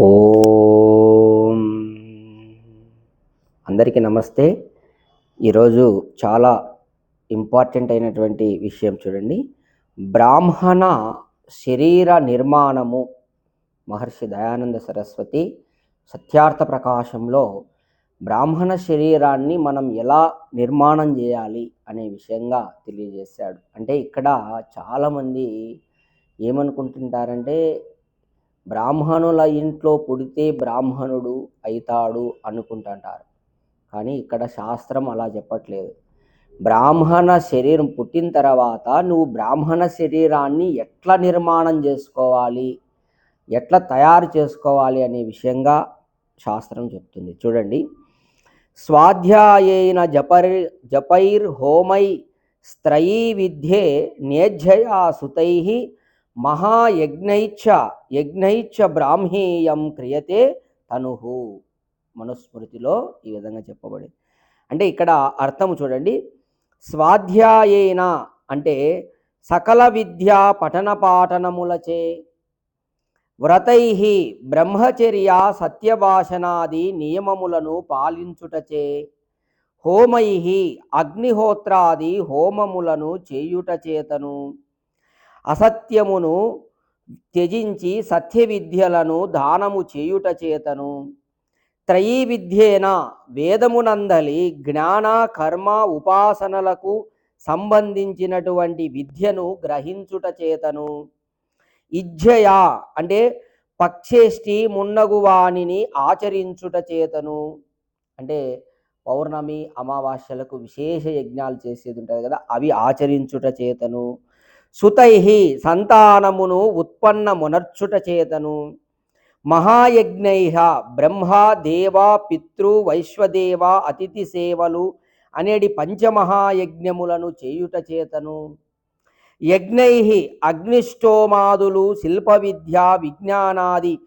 ఓం. అందరికీ నమస్తే. ఈరోజు చాలా ఇంపార్టెంట్ అయినటువంటి విషయం చూడండి. బ్రాహ్మణ శరీర నిర్మాణము. మహర్షి దయానంద సరస్వతి సత్యార్థ ప్రకాశంలో బ్రాహ్మణ శరీరాన్ని మనం ఎలా నిర్మాణం చేయాలి అనే విషయంగా తెలియజేశాడు. అంటే ఇక్కడ చాలామంది ఏమనుకుంటుంటారంటే బ్రాహ్మణుల ఇంట్లో పుడితే బ్రాహ్మణుడు అవుతాడు అనుకుంటుంటారు. కానీ ఇక్కడ శాస్త్రం అలా చెప్పట్లేదు. బ్రాహ్మణ శరీరం పుట్టిన తర్వాత నువ్వు బ్రాహ్మణ శరీరాన్ని ఎట్లా నిర్మాణం చేసుకోవాలి? ఎట్లా తయారు చేసుకోవాలి అనే విషయంగా శాస్త్రం చెప్తుంది. చూడండి. స్వాధ్యాయైన జపరి జపైర్ హోమై స్త్రయీ విద్యే నేధ్యయా సుతై మహాయజ్ఞైచ్చ యజ్ఞైచ్ఛ బ్రాహ్మీయం క్రియతే తనుహు మనుస్మృతిలో ఈ విధంగా చెప్పబడింది. అంటే ఇక్కడ అర్థము చూడండి. స్వాధ్యాయేన అంటే సకల విద్యా పఠన పాఠనములచే వ్రతై బ్రహ్మచర్య సత్యభాషణాది నియమములను పాలించుటచే హోమై అగ్నిహోత్రాది హోమములను చేయుట చేతను అసత్యమును త్యజించి సత్య విద్యలను దానము చేయుట చేతను. త్రయీ విద్యేన వేదమునందలి జ్ఞాన కర్మ ఉపాసనలకు సంబంధించినటువంటి విద్యను గ్రహించుట చేతను. ఇజ్జయ అంటే పక్షేష్టి మున్నగువాణిని ఆచరించుట చేతను. అంటే పౌర్ణమి అమావాస్యలకు విశేష యజ్ఞాలు చేసేది ఉంటుంది కదా అవి ఆచరించుట చేతను. సుతై సంతానమును ఉత్పన్నమునర్చుట చేతను. మహాయజ్ఞై బ్రహ్మ దేవ పితృ వైశ్వదేవ అతిథి సేవలు అనేటి పంచమహాయజ్ఞములను చేయుట చేతను. యజ్ఞై అగ్నిష్టోమాదులు శిల్ప విద్య విజ్ఞానాది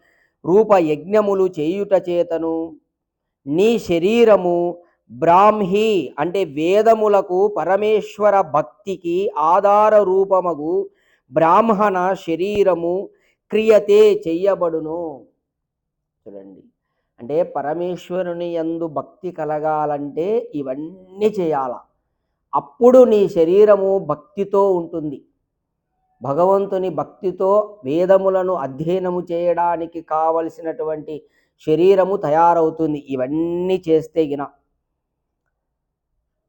రూప యజ్ఞములు చేయుట చేతను. నీ శరీరము బ్రాహ్మీ అంటే వేదములకు పరమేశ్వర భక్తికి ఆధార రూపమగు బ్రాహ్మణ శరీరము క్రియతే చెయ్యబడును. చూడండి. అంటే పరమేశ్వరుని యందు భక్తి కలగాలంటే ఇవన్నీ చేయాల. అప్పుడు నీ శరీరము భక్తితో ఉంటుంది. భగవంతుని భక్తితో వేదములను అధ్యయనము చేయడానికి కావలసినటువంటి శరీరము తయారవుతుంది. ఇవన్నీ చేస్తే గిన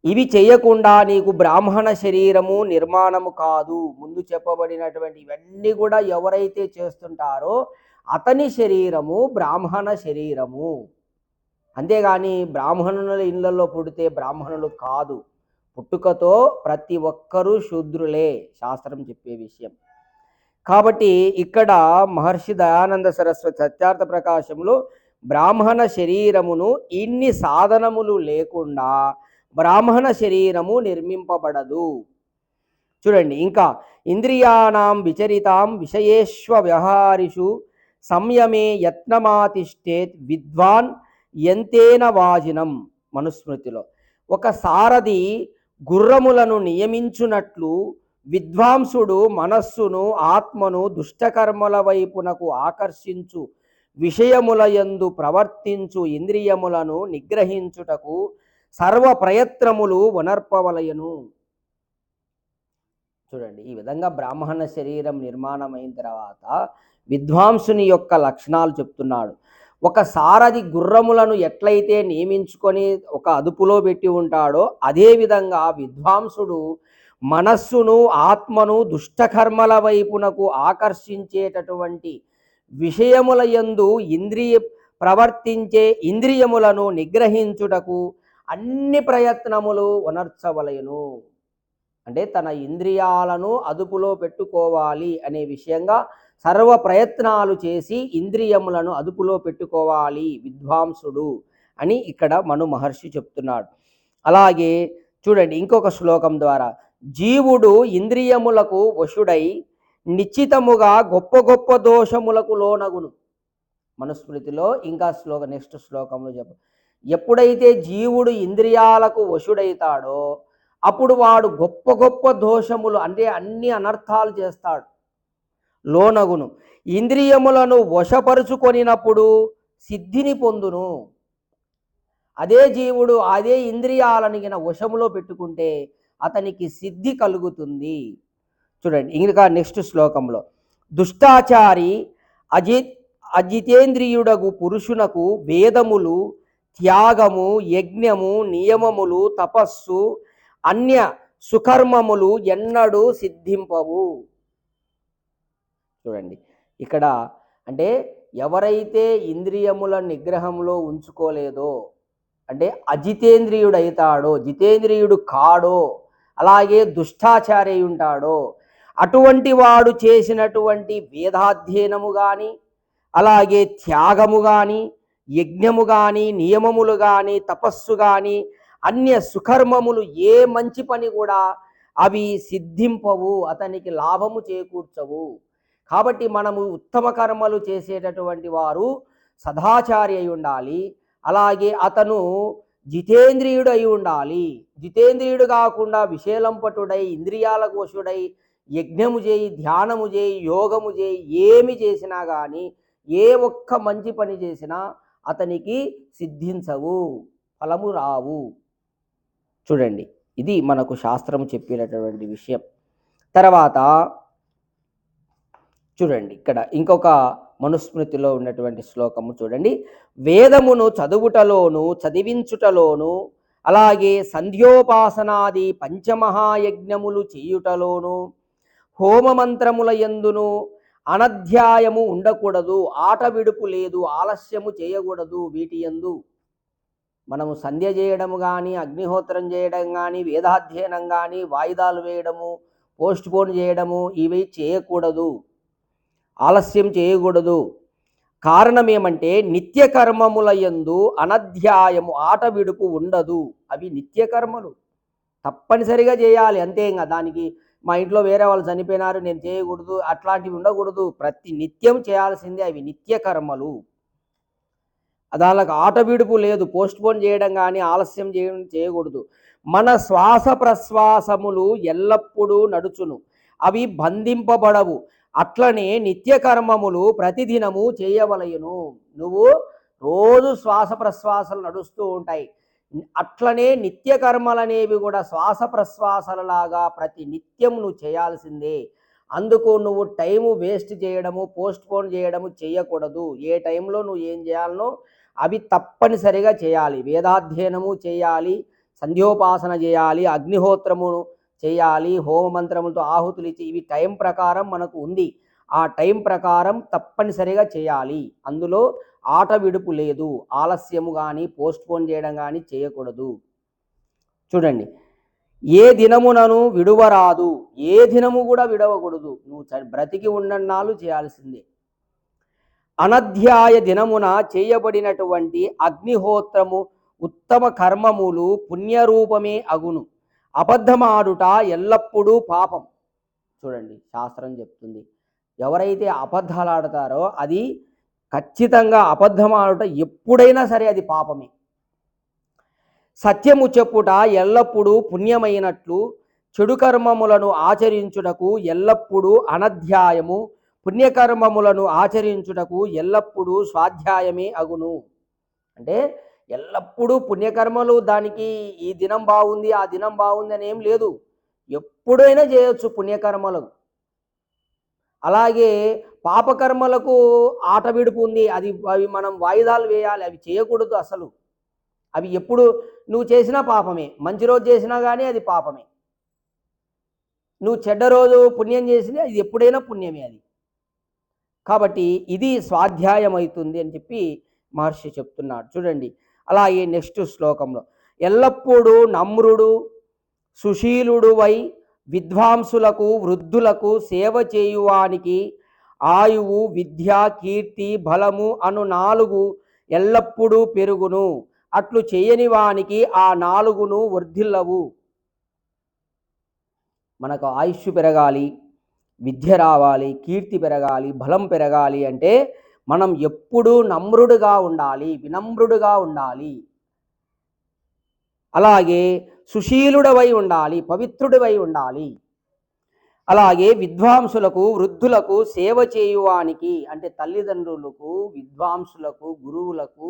ఇవి చేయకుండా నీకు బ్రాహ్మణ శరీరము నిర్మాణము కాదు. ముందు చెప్పబడినటువంటి ఇవన్నీ కూడా ఎవరైతే చేస్తుంటారో అతని శరీరము బ్రాహ్మణ శరీరము. అంతేగాని బ్రాహ్మణుల ఇళ్ళలో పుడితే బ్రాహ్మణులు కాదు. పుట్టుకతో ప్రతి ఒక్కరూ శూద్రులే శాస్త్రం చెప్పే విషయం. కాబట్టి ఇక్కడ మహర్షి దయానంద సరస్వతి సత్యార్థ ప్రకాశంలో బ్రాహ్మణ శరీరమును ఇన్ని సాధనములు లేకుండా బ్రాహ్మణ శరీరము నిర్మింపబడదు. చూడండి ఇంకా ఇంద్రియాణం విచరితాం విషయేష్వ వ్యవహారిషు సంయమే యత్నమాతిష్టేత్ విద్వాన్ ఎంతేన వాజినం మనుస్మృతిలో. ఒక సారథి గుర్రములను నియమించునట్లు విద్వాంసుడు మనస్సును ఆత్మను దుష్టకర్మల వైపునకు ఆకర్షించు విషయముల యందు ప్రవర్తించు ఇంద్రియములను నిగ్రహించుటకు సర్వ ప్రయత్నములు వనర్పవలయను. చూడండి ఈ విధంగా బ్రాహ్మణ శరీరం నిర్మాణమైన తర్వాత విద్వాంసుని యొక్క లక్షణాలు చెప్తున్నాడు. ఒక సారథి గుర్రములను ఎట్లయితే నియమించుకొని ఒక అదుపులో పెట్టి ఉంటాడో అదేవిధంగా విద్వాంసుడు మనస్సును ఆత్మను దుష్టకర్మల వైపునకు ఆకర్షించేటటువంటి విషయముల యందు ఇంద్రియ ప్రవర్తించే ఇంద్రియములను నిగ్రహించుటకు అన్ని ప్రయత్నములు ఉనర్చవలయను అంటే తన ఇంద్రియాలను అదుపులో పెట్టుకోవాలి అనే విషయంగా సర్వ ప్రయత్నాలు చేసి ఇంద్రియములను అదుపులో పెట్టుకోవాలి విద్వాంసుడు అని ఇక్కడ మను మహర్షి చెప్తున్నాడు. అలాగే చూడండి ఇంకొక శ్లోకం ద్వారా జీవుడు ఇంద్రియములకు వశుడై నిశ్చితముగా గొప్ప గొప్ప దోషములకు లోనగును. మనుస్మృతిలో ఇంకా శ్లోక నెక్స్ట్ శ్లోకంలో చెప్ప ఎప్పుడైతే జీవుడు ఇంద్రియాలకు వశుడైతాడో అప్పుడు వాడు గొప్ప గొప్ప దోషములు అంటే అన్ని అనర్థాలు చేస్తాడు. లోనగును. ఇంద్రియములను వశపరుచుకొనినప్పుడు సిద్ధిని పొందును. అదే జీవుడు అదే ఇంద్రియాలను గిన వశములో పెట్టుకుంటే అతనికి సిద్ధి కలుగుతుంది. చూడండి ఇంకా నెక్స్ట్ శ్లోకంలో. దుష్టాచారి అజిత్ అజితేంద్రియుడగు పురుషునకు వేదములు త్యాగము యజ్ఞము నియమములు తపస్సు అన్య సుకర్మములు ఎన్నడూ సిద్ధింపవు. చూడండి ఇక్కడ అంటే ఎవరైతే ఇంద్రియముల నిగ్రహంలో ఉంచుకోలేదో అంటే అజితేంద్రియుడైతాడో జితేంద్రియుడు కాడో అలాగే దుష్టాచారి ఉంటాడో అటువంటి వాడు చేసినటువంటి వేదాధ్యయనము కానీ అలాగే త్యాగము కానీ యజ్ఞము కానీ నియమములు కానీ తపస్సు కానీ అన్య సుకర్మములు ఏ మంచి పని కూడా అవి సిద్ధింపవు అతనికి లాభము చేకూర్చవు. కాబట్టి మనము ఉత్తమ కర్మలు చేసేటటువంటి వారు సదాచారి అయి ఉండాలి. అలాగే అతను జితేంద్రియుడు అయి ఉండాలి. జితేంద్రియుడు కాకుండా విశేలంపటుడై ఇంద్రియాల కోశుడై యజ్ఞము చేయి ధ్యానము చేయి యోగము చేయి ఏమి చేసినా కానీ ఏ ఒక్క మంచి పని చేసినా అతనికి సిద్ధించవు ఫలము రావు. చూడండి ఇది మనకు శాస్త్రం చెప్పినటువంటి విషయం. తర్వాత చూడండి ఇక్కడ ఇంకొక మనుస్మృతిలో ఉన్నటువంటి శ్లోకము చూడండి. వేదమును చదువుటలోను చదివించుటలోను అలాగే సంధ్యోపాసనాది పంచమహాయజ్ఞములు చేయుటలోను హోమమంత్రముల యందును అనధ్యాయము ఉండకూడదు ఆట విడుపు లేదు ఆలస్యము చేయకూడదు వీటి యందు. మనము సంధ్య చేయడము కానీ అగ్నిహోత్రం చేయడం కానీ వేదాధ్యయనం కానీ వాయిదాలు వేయడము పోస్ట్ పోన్ చేయడము ఇవి చేయకూడదు. ఆలస్యం చేయకూడదు. కారణం ఏమంటే నిత్య కర్మముల యందు అనధ్యాయము ఆట విడుపు ఉండదు. అవి నిత్య కర్మలు. తప్పనిసరిగా చేయాలి అంతే ఇంకా దానికి మా ఇంట్లో వేరే వాళ్ళు చనిపోయినారు నేను చేయకూడదు అట్లాంటివి ఉండకూడదు. ప్రతి నిత్యం చేయాల్సిందే అవి నిత్య కర్మలు. దానికి ఆట విడుపు లేదు పోస్ట్ పోన్ చేయడం కానీ ఆలస్యం చేయడం చేయకూడదు. మన శ్వాస ప్రశ్వాసములు ఎల్లప్పుడూ నడుచును. అవి బంధింపబడవు. అట్లనే నిత్య కర్మములు ప్రతిదినము చేయవలయును. నువ్వు రోజు శ్వాస ప్రశ్వాసలు నడుస్తూ ఉంటాయి. అట్లనే నిత్య కర్మలనేవి కూడా శ్వాస ప్రశ్వాసలలాగా ప్రతి నిత్యం నువ్వు చేయాల్సిందే. అందుకు నువ్వు టైము వేస్ట్ చేయడము పోస్ట్పోన్ చేయడము చేయకూడదు. ఏ టైంలో నువ్వు ఏం చేయాలనో అవి తప్పనిసరిగా చేయాలి. వేదాధ్యయనము చేయాలి సంధ్యోపాసన చేయాలి అగ్నిహోత్రమును చేయాలి హోమ మంత్రములతో ఆహుతులు ఇచ్చి ఇవి టైం ప్రకారం మనకు ఉంది. ఆ టైం ప్రకారం తప్పనిసరిగా చేయాలి. అందులో ఆట విడుపు లేదు. ఆలస్యము కానీ పోస్ట్పోన్ చేయడం కానీ చేయకూడదు. చూడండి. ఏ దినమునను విడువరాదు. ఏ దినము కూడా విడవకూడదు. నువ్వు బ్రతికి ఉన్నన్నాళ్ళు చేయాల్సిందే. అనధ్యాయ దినమున చేయబడినటువంటి అగ్నిహోత్రము ఉత్తమ కర్మములు పుణ్యరూపమే అగును. అబద్ధమాడుట ఎల్లప్పుడూ పాపం. చూడండి. శాస్త్రం చెప్తుంది. ఎవరైతే అబద్ధాలు ఆడతారో అది ఖచ్చితంగా అబద్ధం ఆడుట ఎప్పుడైనా సరే అది పాపమే. సత్యము చెప్పుట ఎల్లప్పుడూ పుణ్యమైనట్లు చెడు కర్మములను ఆచరించుటకు ఎల్లప్పుడూ అనధ్యాయము పుణ్యకర్మములను ఆచరించుటకు ఎల్లప్పుడూ స్వాధ్యాయమే అగును. అంటే ఎల్లప్పుడూ పుణ్యకర్మలు దానికి ఈ దినం బాగుంది ఆ దినం బాగుంది అని ఏం లేదు. ఎప్పుడైనా చేయొచ్చు పుణ్యకర్మలు. అలాగే పాపకర్మలకు ఆట విడుపు ఉంది. అది అవి మనం వాయిదాలు వేయాలి. అవి చేయకూడదు అసలు. అవి ఎప్పుడు నువ్వు చేసినా పాపమే. మంచి రోజు చేసినా కానీ అది పాపమే. నువ్వు చెడ్డ రోజు పుణ్యం చేసినా ఇది ఎప్పుడైనా పుణ్యమే అది. కాబట్టి ఇది స్వాధ్యాయం అవుతుంది అని చెప్పి మహర్షి చెప్తున్నాడు. చూడండి. అలాగే నెక్స్ట్ శ్లోకంలో. ఎల్లప్పుడూ నమ్రుడు సుశీలుడు వై విద్వాంసులకు వృద్ధులకు సేవ చేయువానికి ఆయువు విద్య కీర్తి బలము అను నాలుగు ఎల్లప్పుడూ పెరుగును. అట్లు చేయని వానికి ఆ నాలుగును వర్ధిల్లవు. మనకు ఆయుష్ పెరగాలి విద్య రావాలి కీర్తి పెరగాలి బలం పెరగాలి అంటే మనం ఎప్పుడూ నమ్రుడుగా ఉండాలి వినమ్రుడుగా ఉండాలి. అలాగే సుశీలుడవై ఉండాలి పవిత్రుడివై ఉండాలి. అలాగే విద్వాంసులకు వృద్ధులకు సేవ చేయువానికి అంటే తల్లిదండ్రులకు విద్వాంసులకు గురువులకు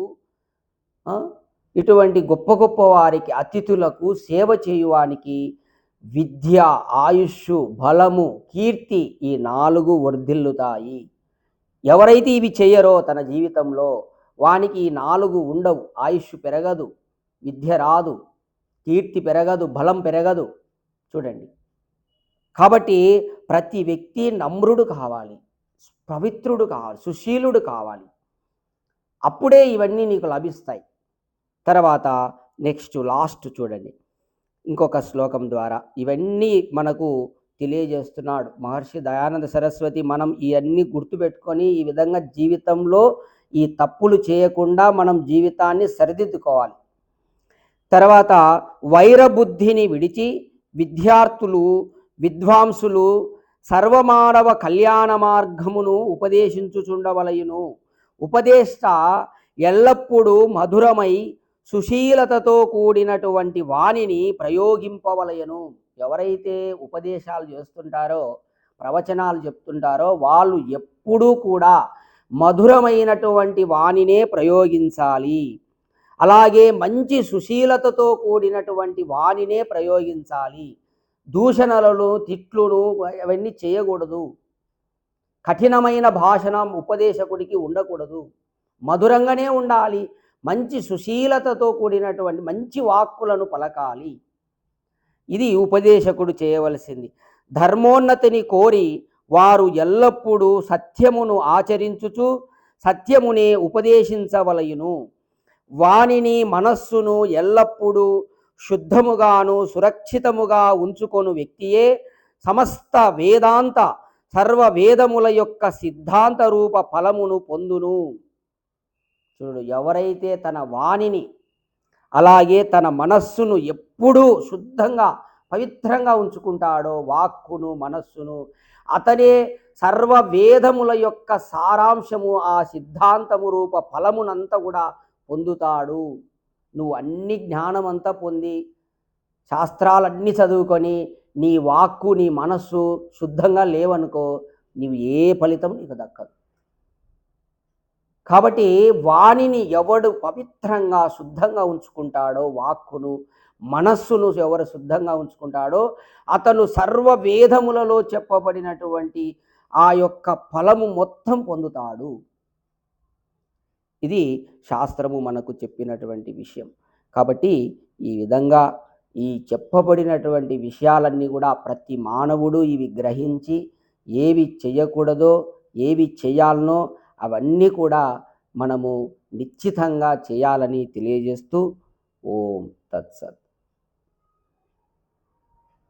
ఇటువంటి గొప్ప గొప్ప వారికి అతిథులకు సేవ చేయువానికి విద్య ఆయుష్ బలము కీర్తి ఈ నాలుగు వర్ధిల్లుతాయి. ఎవరైతే ఇవి చేయరో తన జీవితంలో వానికి ఈ నాలుగు ఉండవు. ఆయుష్ పెరగదు విద్య రాదు. కీర్తి పెరగదు బలం పెరగదు. చూడండి. కాబట్టి ప్రతి వ్యక్తి నమ్రుడు కావాలి పవిత్రుడు కావాలి సుశీలుడు కావాలి. అప్పుడే ఇవన్నీ నీకు లభిస్తాయి. తర్వాత నెక్స్ట్ లాస్ట్ చూడండి. ఇంకొక శ్లోకం ద్వారా ఇవన్నీ మనకు తెలియజేస్తున్నాడు మహర్షి దయానంద సరస్వతి. మనం ఇవన్నీ గుర్తుపెట్టుకొని ఈ విధంగా జీవితంలో ఈ తప్పులు చేయకుండా మనం జీవితాన్ని సరిదిద్దుకోవాలి. తర్వాత వైరబుద్ధిని విడిచి విద్యార్థులు విద్వాంసులు సర్వమానవ కళ్యాణ మార్గమును ఉపదేశించుచుండవలయును. ఉపదేష్ట ఎల్లప్పుడూ మధురమై సుశీలతతో కూడినటువంటి వాణిని ప్రయోగింపవలయను. ఎవరైతే ఉపదేశాలు చేస్తుంటారో ప్రవచనాలు చెప్తుంటారో వాళ్ళు ఎప్పుడూ కూడా మధురమైనటువంటి వాణినే ప్రయోగించాలి. అలాగే మంచి సుశీలతతో కూడినటువంటి వాణినే ప్రయోగించాలి. దూషణలను తిట్లును అవన్నీ చేయకూడదు. కఠినమైన భాషణ ఉపదేశకుడికి ఉండకూడదు. మధురంగానే ఉండాలి. మంచి సుశీలతతో కూడినటువంటి మంచి వాక్కులను పలకాలి. ఇది ఉపదేశకుడు చేయవలసింది. ధర్మోన్నతిని కోరి వారు ఎల్లప్పుడూ సత్యమును ఆచరించుచు సత్యమునే ఉపదేశించవలయును. వానిని మనస్సును ఎల్లప్పుడూ శుద్ధముగాను సురక్షితముగా ఉంచుకొను వ్యక్తియే సమస్త వేదాంత సర్వ వేదముల యొక్క సిద్ధాంత రూప ఫలమును పొందును. చూడు ఎవరైతే తన వాణిని అలాగే తన మనస్సును ఎప్పుడూ శుద్ధంగా పవిత్రంగా ఉంచుకుంటాడో వాక్కును మనస్సును అతనే సర్వ వేదముల యొక్క సారాంశము ఆ సిద్ధాంతము రూప ఫలమునంతా కూడా పొందుతాడు. నువ్వు అన్ని జ్ఞానమంతా పొంది శాస్త్రాలన్నీ చదువుకొని నీ వాక్కు నీ మనస్సు శుద్ధంగా లేవనుకో నీవు ఏ ఫలితం నీకు దక్కదు. కాబట్టి వాణిని ఎవడు పవిత్రంగా శుద్ధంగా ఉంచుకుంటాడో వాక్కును మనస్సును ఎవరు శుద్ధంగా ఉంచుకుంటాడో అతను సర్వ వేదములలో చెప్పబడినటువంటి ఆ యొక్క ఫలము మొత్తం పొందుతాడు. ఇది శాస్త్రము మనకు చెప్పినటువంటి విషయం. కాబట్టి ఈ విధంగా ఈ చెప్పబడినటువంటి విషయాలన్నీ కూడా ప్రతి మానవుడు ఇవి గ్రహించి ఏవి చేయకూడదో ఏవి చేయాలనో అవన్నీ కూడా మనము నిశ్చితంగా చేయాలని తెలియజేస్తూ ఓం తత్సత్.